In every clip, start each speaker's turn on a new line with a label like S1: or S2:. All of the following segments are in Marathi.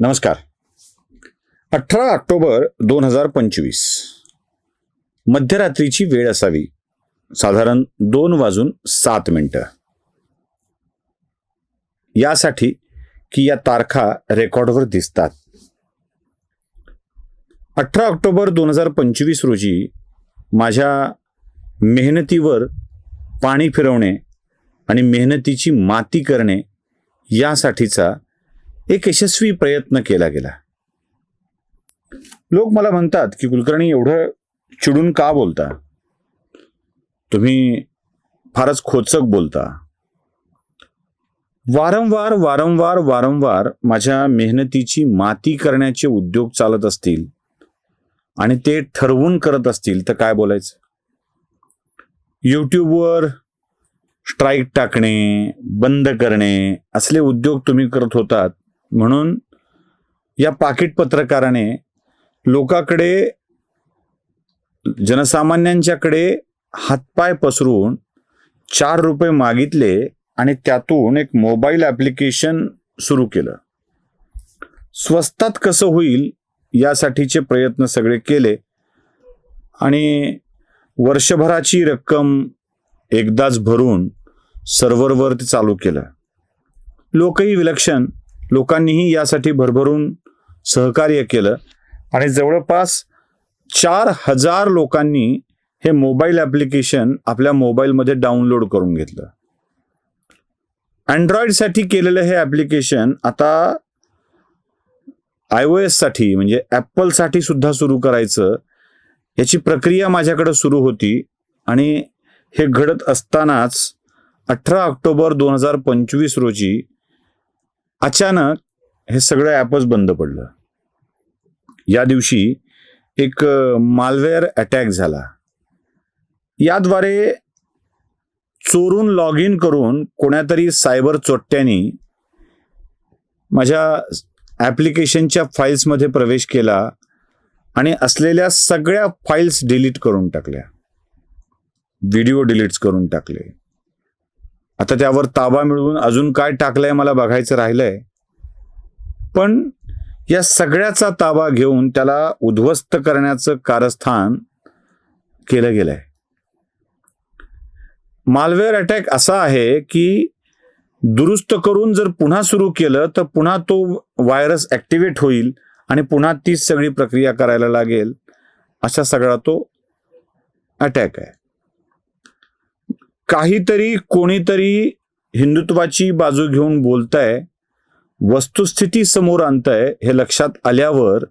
S1: नमस्कार. अठरा ऑक्टोबर दोन हजार पंचवीस. मध्यरात्रीची वेळ असावी. साधारण दोन वाजून सात मिनिटं. यासाठी की या तारखा रेकॉर्डवर दिसतात. अठरा ऑक्टोबर दोन हजार पंचवीस रोजी माझ्या मेहनतीवर पाणी फिरवणे आणि मेहनतीची माती करणे यासाठीचा एक यशस्वी प्रयत्न केला गेला. लोक मला म्हणतात की कुलकर्णी एवढं चिडून का बोलता? तुम्ही फारच खोचक बोलता. वारंवार वारंवार वारंवार माझ्या मेहनतीची माती करण्याचे उद्योग चालत असतील आणि ते ठरवून करत असतील तर काय बोलायचं? यूट्यूबवर स्ट्राईक टाकणे बंद करणे असले उद्योग तुम्ही करत होतात म्हणून या पाकिट पत्रकाराने लोकाकडे जनसामान्यांच्याकडे हातपाय पसरून चार रुपये मागितले आणि त्यातून एक मोबाईल ॲप्लिकेशन सुरू केलं. स्वस्तात कसं होईल यासाठीचे प्रयत्न सगळे केले आणि वर्षभराची रक्कम एकदाच भरून सर्व्हरवर ते चालू केलं. लोकही विलक्षण लोकांनीही यासाठी भरभरून सहकार्य केलं. आणि जवळपास चार हजार लोकांनी हे मोबाईल ॲप्लिकेशन आपल्या मोबाईलमध्ये डाउनलोड करून घेतलं. अँड्रॉइडसाठी केलेलं हे ॲप्लिकेशन आता आय ओ एससाठी म्हणजे ॲपलसाठी सुद्धा सुरू करायचं याची प्रक्रिया माझ्याकडे सुरू होती. आणि हे घडत असतानाच अठरा ऑक्टोबर दोन हजार पंचवीस रोजी अचानक हे सगळं ॲपच बंद पडलं. या दिवशी एक मालवेअर अटॅक झाला. याद्वारे चोरून लॉग इन करून कोणातरी सायबर चोट्ट्यांनी माझ्या ॲप्लिकेशनच्या फाईल्समध्ये प्रवेश केला आणि असलेल्या सगळ्या फाईल्स डिलीट करून टाकल्या. व्हिडिओ डिलीट्स करून टाकले. आता त्यावर ताबा मिळवून अजून काय टाकलंय मला बघायचं राहिलंय. पण या सगळ्याचा ताबा घेऊन त्याला उद्ध्वस्त करण्याचं कारस्थान केलं गेलंय. मालवेअर अटॅक असा आहे की दुरुस्त करून जर पुन्हा सुरू केलं तर पुन्हा तो व्हायरस ॲक्टिवेट होईल आणि पुन्हा तीच सगळी प्रक्रिया करायला लागेल. असा सगळा तो अटॅक आहे. काहीतरी कोणीतरी हिंदुत्वाची बाजू घेऊन बोलताय वस्तुस्थिती समोर आणतंय हे लक्षात आल्यावर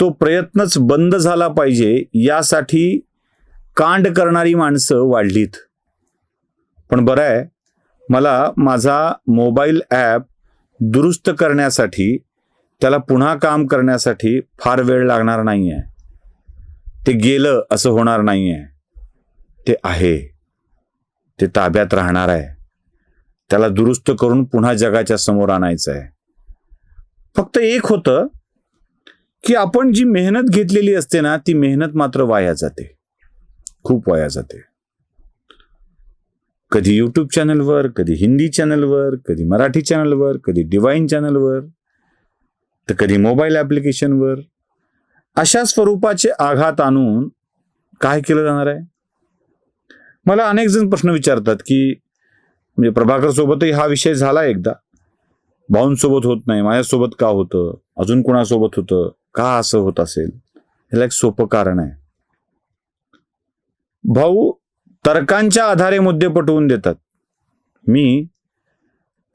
S1: तो प्रयत्नच बंद झाला पाहिजे यासाठी कांड करणारी माणसं वाढलीत. पण बरं आहे मला माझा मोबाईल ॲप दुरुस्त करण्यासाठी त्याला पुन्हा काम करण्यासाठी फार वेळ लागणार नाही आहे ते गेलं असं होणार नाही आहे ते आहे. ते ताब्यात राहणार आहे. त्याला दुरुस्त करून पुन्हा जगाच्या समोर आणायचं आहे. फक्त एक होतं की आपण जी मेहनत घेतलेली असते ना ती मेहनत मात्र वाया जाते. खूप वाया जाते. कधी यूट्यूब चॅनलवर कधी हिंदी चॅनलवर कधी मराठी चॅनलवर कधी डिवाईन चॅनलवर तर कधी मोबाईल ॲप्लिकेशनवर अशा स्वरूपाचे आघात आणून काय केलं जाणार आहे? मला अनेक जण प्रश्न विचारतात की म्हणजे प्रभाकर सोबतही हा विषय झाला एकदा. भाऊंसोबत होत नाही माझ्यासोबत का होतं? अजून कोणासोबत होतं? का असं होत असेल? ह्याला एक सोपं कारण आहे. भाऊ तर्कांच्या आधारे मुद्दे पटवून देतात. मी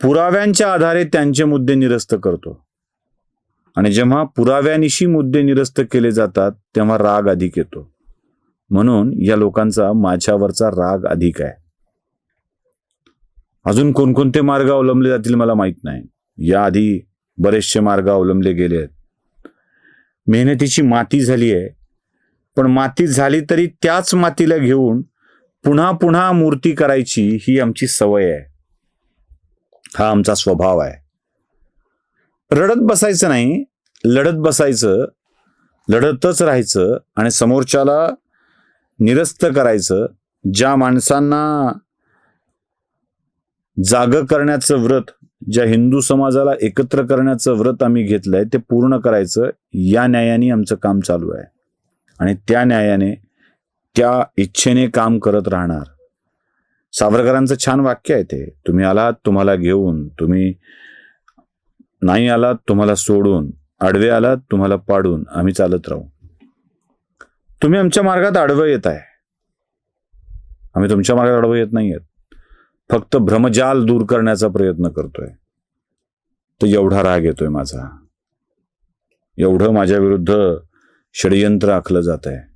S1: पुराव्यांच्या आधारे त्यांचे मुद्दे निरस्त करतो. आणि जेव्हा पुराव्यानिशी मुद्दे निरस्त केले जातात तेव्हा राग अधिक येतो. म्हणून या लोकांचा माझ्यावरचा राग अधिक आहे. अजून कोणकोणते मार्ग अवलंबले जातील मला माहीत नाही. याआधी बरेचसे मार्ग अवलंबले गेले आहेत. मेहनतीची माती झाली आहे. पण माती झाली तरी त्याच मातीला घेऊन पुन्हा पुन्हा मूर्ती करायची ही आमची सवय आहे. हा आमचा स्वभाव आहे. रडत बसायचं नाही. लढत बसायचं. लढतच राहायचं आणि समोरच्याला निरस्त करायचं ज्या माणसांना जाग करण्याचं व्रत ज्या हिंदू समाजाला एकत्र करण्याचं व्रत आम्ही घेतलंय ते पूर्ण करायचं या न्यायाने आमचं काम चालू आहे. आणि त्या न्यायाने त्या इच्छेने काम करत राहणार. सावरकरांचं छान वाक्य आहे ते. तुम्ही आलात तुम्हाला घेऊन. तुम्ही नाही आलात तुम्हाला सोडून. आडवे आलात तुम्हाला पाडून. आम्ही चालत राहू. तुम्ही आमच्या मार्गात आडवं येत आहे. आम्ही तुमच्या मार्गात आडवं येत नाही आहेत. फक्त भ्रमजाल दूर करण्याचा प्रयत्न करतोय. तर एवढा राग येतोय माझा. एवढं माझ्या विरुद्ध षडयंत्र आखलं जात आहे.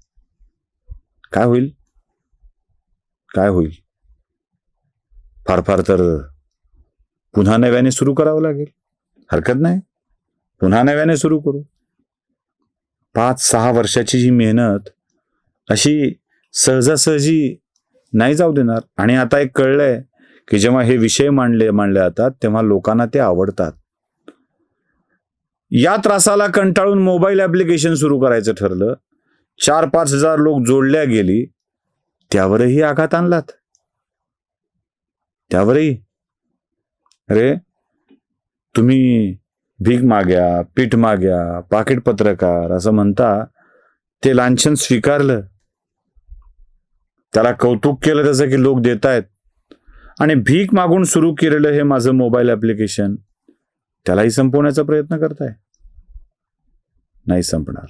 S1: काय होईल? काय होईल? फार फार तर पुन्हा नव्याने सुरू करावं लागेल. हरकत नाही. पुन्हा नव्याने सुरू करू. पाच सहा वर्षाची जी मेहनत अशी सहजासहजी नाही जाऊ देणार. आणि आता एक कळलंय की जेव्हा हे विषय मांडले मांडले जातात तेव्हा लोकांना ते आवडतात. या त्रासाला कंटाळून मोबाईल ऍप्लिकेशन सुरू करायचं ठरलं. चार पाच हजार लोक जोडल्या गेली. त्यावरही आघात आणलात. त्यावरही. अरे तुम्ही भीक माग्या पीठ माग्या पाकिट पत्रकार असं म्हणता ते लांछन स्वीकारलं. त्याला कौतुक केलं त्याचं की लोक देत आहेत आणि भीक मागून सुरू केलेलं हे माझं मोबाईल ऍप्लिकेशन त्यालाही संपवण्याचा प्रयत्न करताय? नाही संपणार.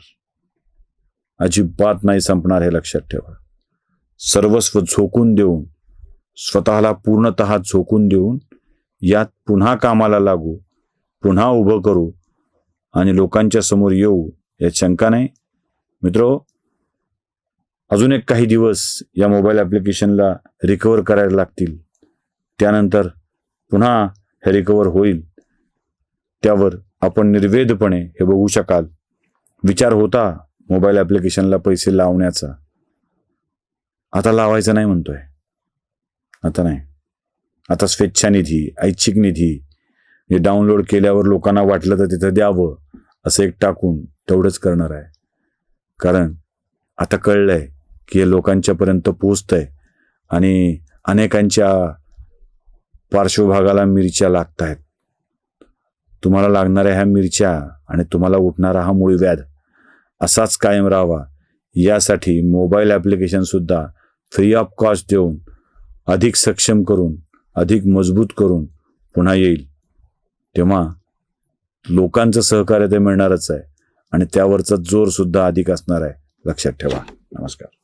S1: अजिबात नाही संपणार हे लक्षात ठेवा. सर्वस्व झोकून देऊन स्वतःला पूर्णत झोकून देऊन यात पुन्हा कामाला लागू पुन्हा उभं करू आणि लोकांच्या समोर येऊ यात शंका नाही. मित्रो अजून एक काही दिवस या मोबाईल ॲप्लिकेशनला रिकवर करायला लागतील. त्यानंतर पुन्हा हे रिकवर होईल. त्यावर आपण निर्वेदपणे हे बघू शकाल. विचार होता मोबाईल ॲप्लिकेशनला पैसे लावण्याचा. आता लावायचं नाही म्हणतोय. आता नाही. आता स्वेच्छानिधी ऐच्छिक निधी हे डाउनलोड केल्यावर लोकांना वाटलं तर तिथं द्यावं असं एक टाकून तेवढंच करणार आहे. कारण आता कळलंय की हे लोकांच्यापर्यंत पोचतंय आणि अनेकांच्या पार्श्वभागाला मिरच्या लागत आहेत तुम्हाला लागणाऱ्या ह्या मिरच्या आणि तुम्हाला उठणारा हा मूळ व्याध असाच कायम राहावा. यासाठी मोबाईल ॲप्लिकेशनसुद्धा फ्री ऑफ कॉस्ट देऊन अधिक सक्षम करून अधिक मजबूत करून पुन्हा येईल. तेव्हा लोकांचं सहकार्य ते मिळणारच आहे. आणि त्यावरचा जोर सुद्धा अधिक असणार आहे. लक्षात ठेवा. नमस्कार.